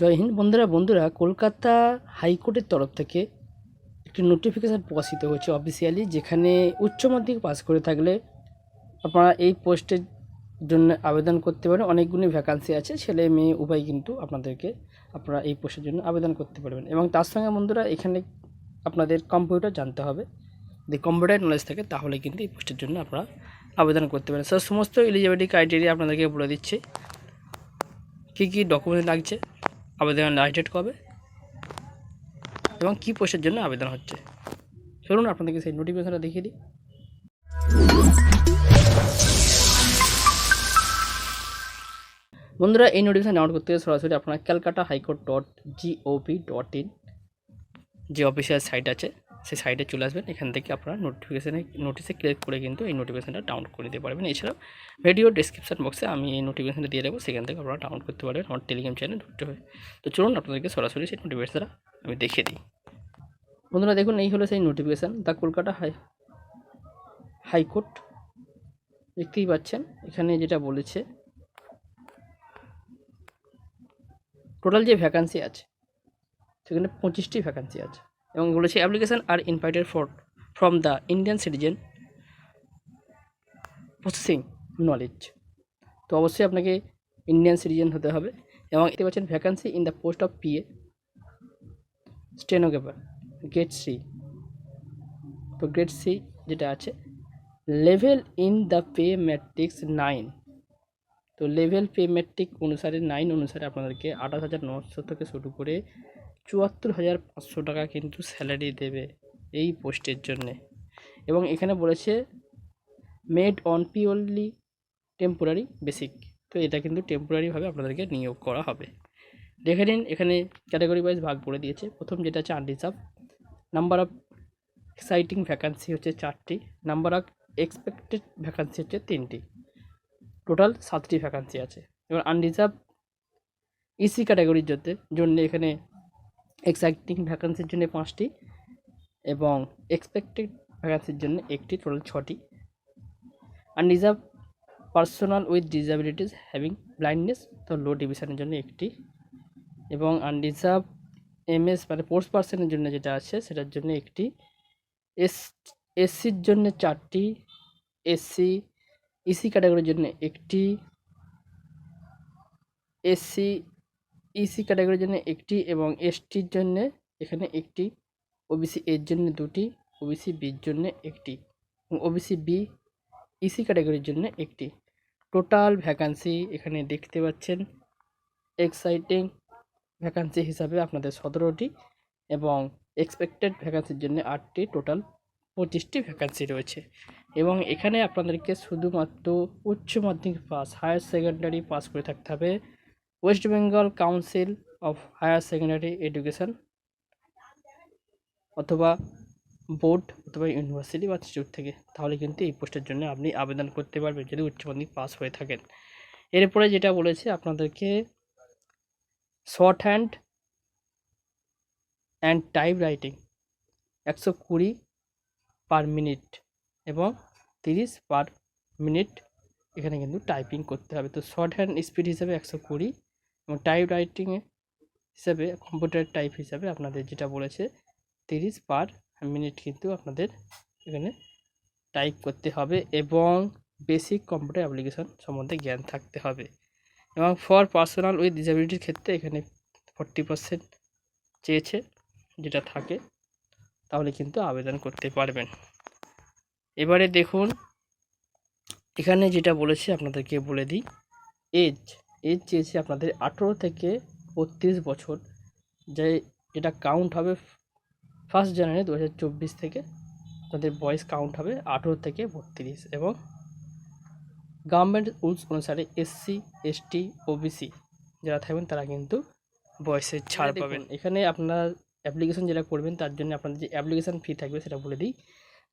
জয় হিন্দ। বন্ধুরা বন্ধুরা, কলকাতা হাইকোর্টের তরফ থেকে একটি নোটিফিকেশান প্রকাশিত হয়েছে অফিসিয়ালি যেখানে উচ্চ মাধ্যমিক পাস করে থাকলে আপনারা এই পোস্টের জন্য আবেদন করতে পারেন অনেকগুলি ভ্যাকান্সি আছে, ছেলে মেয়ে, উভয় কিন্তু আপনাদেরকে আপনারা এই পোস্টের জন্য আবেদন করতে পারবেন। এবং তার সঙ্গে বন্ধুরা, এখানে আপনাদের কম্পিউটার জানতে হবে। যদি কম্পিউটার নলেজ থাকে, তাহলে কিন্তু এই পোস্টের জন্য আপনারা আবেদন করতে পারেন স্যার সমস্ত এলিজিবিলিটি ক্রাইটেরিয়া আপনাদেরকে বলে দিচ্ছে। কী কী ডকুমেন্ট লাগছে? আবেদন লাস্ট ডেট কবে? এবং কী পোস্টের জন্য আবেদন হচ্ছে? চলুন আপনাদেরকে সেই নোটিফিকেশনটা দেখিয়ে দিই। বন্ধুরা, এই নোটিফিকেশন ডাউনলোড করতে সরাসরি আপনারা Calcutta high court dot GOV dot in যে অফিসিয়াল সাইট আছে সেই সাইটে চলে আসবেন। এখান থেকে আপনারা নোটিফিকেশানে নোটিশে ক্লিক করে কিন্তু এই নোটিফিকেশানটা ডাউনলোড করে দিতে পারবেন। এছাড়াও ভিডিও ডিসক্রিপশন বক্সে আমি এই নোটিফিকেশানটা দিয়ে দেবো। সেখান থেকে আপনারা ডাউনলোড করতে পারবেন। আমার টেলিগ্রাম চ্যানেল ঢুকতে হবে। তো চলুন আপনাদেরকে সরাসরি সেই নোটিফিকেশানটা আমি দেখিয়ে দিই। বন্ধুরা দেখুন, এই হলো সেই notification the Kolkata high, high court. দেখতেই পাচ্ছেন, এখানে যেটা বলেছে টোটাল যে ভ্যাকান্সি আছে, সেখানে পঁচিশটি ভ্যাকান্সি আছে। এবং বলেছে application are invited for, from the Indian citizen processing knowledge. তো অবশ্যই আপনাকে ইন্ডিয়ান সিটিজেন হতে হবে এবং দেখতে পাচ্ছেন vacancy in the post of PA stenographer grade C তো গ্রেড সি যেটা আছে level in the pay matrix nine তো লেভেল পে ম্যাট্রিক অনুসারে নাইন অনুসারে আপনাদেরকে আঠাশ হাজার নশো থেকে শুরু করে চুয়াত্তর হাজার পাঁচশো টাকা কিন্তু স্যালারি দেবে এই পোস্টের জন্যে। এবং এখানে বলেছে made on purely temporary basic তো এটা কিন্তু টেম্পোরারিভাবে আপনাদেরকে নিয়োগ করা হবে। দেখে নিন, এখানে ক্যাটাগরি ওয়াইজ ভাগ করে দিয়েছে। প্রথম যেটা আছে unreserved number of exciting vacancy হচ্ছে চারটি। নাম্বার অফ এক্সপেক্টেড ভ্যাকান্সি হচ্ছে তিনটি। টোটাল সাতটি ভ্যাকান্সি আছে। এবার আনরিজার্ভ ইসি ক্যাটাগরির জন্য এখানে এক্সাইটিং ভ্যাকান্সির জন্য পাঁচটি এবং এক্সপেক্টেড ভ্যাকান্সির জন্য একটি টোটাল ছটি। আর unreserved personal with disabilities having blindness তো লো ডিভিশনের জন্য একটি। এবং আনরিজার্ভ এমএস মানে পোস্ট পার্সনের জন্য যেটা আছে, সেটার জন্য একটি। এস এসসির জন্য চারটি এসসি ইসি ক্যাটাগরির জন্য একটি। এসসি ইসি ক্যাটাগরির জন্য একটি এবং এসটির জন্য এখানে একটি ওবিসি এর জন্য দুটি ওবিসি বির জন্য একটি এবং ওবিসি বি ইসি ক্যাটাগরির জন্য একটি। টোটাল ভ্যাকান্সি এখানে দেখতে পাচ্ছেন এক্সাইটিং ভ্যাকান্সি হিসাবে আপনাদের সতেরোটি এবং এক্সপেক্টেড ভ্যাকান্সির জন্য আটটি টোটাল পঁচিশটি ভ্যাকান্সি রয়েছে এবং এখানে আপনাদেরকে শুধুমাত্র উচ্চ মাধ্যমিক পাস হায়ার সেকেন্ডারি পাস করে থাকতে হবে। West Bengal council of higher secondary education অথবা বোর্ড অথবা ইউনিভার্সিটি বা ইনস্টিটিউট থেকে। তাহলে কিন্তু এই পোস্টের জন্য আপনি আবেদন করতে পারবেন যদি উচ্চ মাধ্যমিক পাস হয়ে থাকেন। এরপরে যেটা বলেছে, আপনাদেরকে short hand and type writing একশো কুড়ি পার মিনিট এবং তিরিশ পার মিনিট এখানে কিন্তু টাইপিং করতে হবে। তো শর্ট হ্যান্ড স্পিড হিসাবে একশো কুড়ি এবং টাইপ রাইটিংয়ে হিসাবে কম্পিউটার টাইপ হিসাবে আপনাদের যেটা বলেছে, তিরিশ পার মিনিট কিন্তু আপনাদের এখানে টাইপ করতে হবে এবং বেসিক কম্পিউটার অ্যাপ্লিকেশন সম্বন্ধে জ্ঞান থাকতে হবে। এবং ফর পার্সোনাল উইথ ডিসেবিলিটির ক্ষেত্রে এখানে ফর্টি পার্সেন্ট চেয়েছে, যেটা থাকে, তাহলে কিন্তু আবেদন করতে পারবেন। এবারে দেখুন, এখানে যেটা বলেছে আপনাদেরকে বলে দিই এজ এজ চেয়েছে আপনাদের আঠেরো থেকে বত্রিশ বছর। যে যেটা কাউন্ট হবে ফার্স্ট জানুয়ারি দু হাজার চব্বিশ থেকে। আপনাদের বয়স কাউন্ট হবে আঠেরো থেকে বত্রিশ এবং গভর্নমেন্ট রুলস অনুসারে এসসি এসটি ওবিসি যারা থাকবেন তারা কিন্তু বয়সের ছাড় পাবেন। এখানে আপনার অ্যাপ্লিকেশন যেটা করবেন তার জন্য আপনাদের যে অ্যাপ্লিকেশন ফি থাকবে সেটা বলে দিই।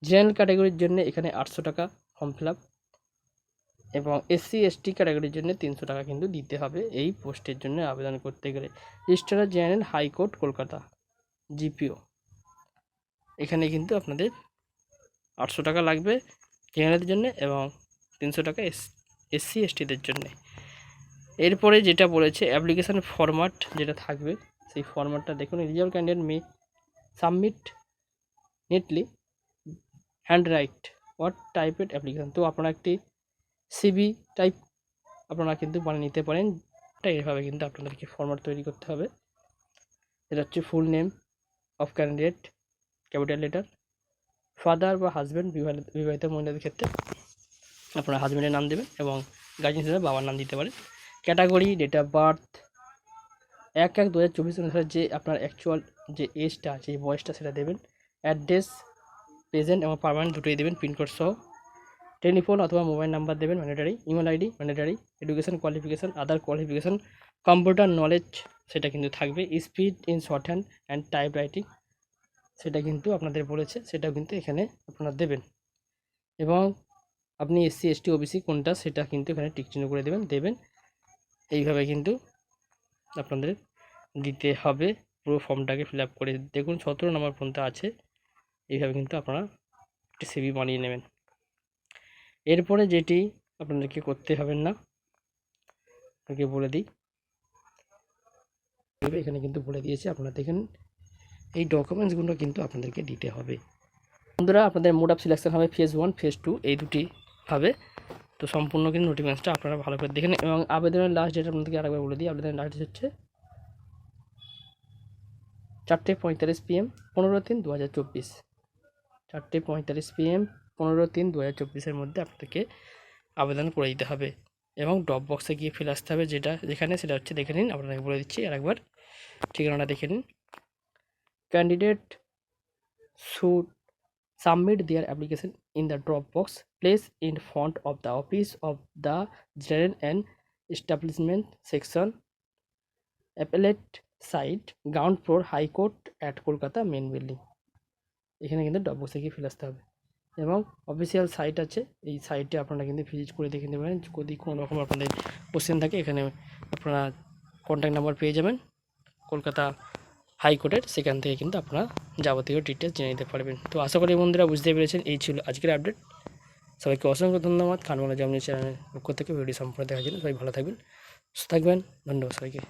জেনারেল ক্যাটাগরির জন্য এখানে আটশো টাকা ফর্ম ফিল আপ এবং এসসি, এসটি ক্যাটাগরির জন্য তিনশো টাকা কিন্তু দিতে হবে এই পোস্টের জন্য আবেদন করতে গেলে। Registrar general high court, Kolkata, GPO. এখানে কিন্তু আপনাদের আটশো টাকা লাগবে জেনারেলদের জন্য এবং তিনশো টাকা এস, এসসি, এসটিদের জন্যে। এরপরে যেটা বলেছে, অ্যাপ্লিকেশান ফরম্যাট যেটা থাকবে, সেই ফরম্যাটটা দেখুন eligible candidate may submit neatly, hand write, what টাইপের অ্যাপ্লিকেশান। তো আপনারা একটি সিবি টাইপ আপনারা কিন্তু বানিয়ে নিতে পারেন। এটা এভাবে কিন্তু আপনাদেরকে ফরম্যাট তৈরি করতে হবে। এটা হচ্ছে full name of candidate capital letter father বা হাজব্যান্ড বিবাহিত মহিলাদের ক্ষেত্রে আপনারা হাজব্যান্ডের নাম দেবেন এবং গার্জেন হিসেবে বাবার নাম দিতে পারেন। ক্যাটাগরি ডেট অফ বার্থ এক এক দু হাজার চব্বিশ যে আপনার অ্যাকচুয়াল যে এজটা এই বয়সটা সেটা দেবেন। অ্যাড্রেস প্রেজেন্ট এবং পারমানেন্ট দুটোই দেবেন পিনকোড সহ। টেলিফোন অথবা মোবাইল নাম্বার দেবেন mandatory email ID mandatory education qualification other qualification computer knowledge সেটা কিন্তু থাকবে speed in shorthand and typewriting সেটা কিন্তু আপনাদের বলেছে, সেটাও কিন্তু এখানে আপনারা দেবেন। এবং আপনি এসসি এসটি ওবিসি কোনটা, সেটা কিন্তু এখানে টিক চিহ্ন করে দেবেন দেবেন। এইভাবে কিন্তু আপনাদের দিতে হবে, পুরো ফর্মটাকে ফিল করে দেখুন, সতেরো নম্বর পর্যন্ত আছে, এইভাবে কিন্তু আপনারা একটি সিবি বানিয়ে নেবেন। এরপরে যেটি আপনাদেরকে করতে হবেন না আপনাকে বলে দিই। এখানে কিন্তু বলে দিয়েছে, আপনারা দেখেন, এই ডকুমেন্টসগুলো কিন্তু আপনাদেরকে দিতে হবে। বন্ধুরা, আপনাদের মোড অফ সিলেকশন হবে ফেজ ওয়ান ফেজ টু এই দুটি হবে। তো সম্পূর্ণ কিন্তু নোটিফিকেশনটা আপনারা ভালো করে দেখেন এবং আবেদনের লাস্ট ডেট আপনাদেরকে আরেকবার বলে দিই, আবেদনের লাস্ট ডেট হচ্ছে চারটে পঁয়তাল্লিশ পিএম পনেরো তিন দু হাজার চব্বিশ। চারটে পঁয়তাল্লিশ পিএম পনেরো তিন দু হাজার মধ্যে আপনাকে আবেদন করে দিতে হবে এবং ড্রপ বক্সে গিয়ে ফেলে আসতে হবে যেটা যেখানে সেটা হচ্ছে দেখে নিন, আপনাকে বলে দিচ্ছি আর একবার ঠিকানাটা দেখে নিন। Candidate should submit their application in the drop box place in front of the office of the general and establishment section appellate site ground floor high court at Kolkata main building এখানে কিন্তু ডব্বসে গিয়ে ফেলে আসতে হবে। এবং official site আছে। এই সাইটে আপনারা কিন্তু ভিজিট করে দেখে পারেন যদি কোনো রকম আপনাদের কোশ্চেন থাকে, এখানে আপনারা কন্ট্যাক্ট নাম্বার পেয়ে যাবেন। কলকাতা হাইকোর্টের, সেখান থেকে কিন্তু আপনারা যাবতীয় ডিটেলস জেনে নিতে পারবেন। তো আশা করি বন্ধুরা বুঝতে পেরেছেন। এই ছিল আজকের আপডেট সবাইকে অসংখ্য ধন্যবাদ। খানবালা জামনি চ্যানেলের পক্ষ থেকে ভিডিও সম্পূর্ণ দেখার জন্য সবাই ভালো থাকবেন, সুস্থ থাকবেন। ধন্যবাদ সবাইকে।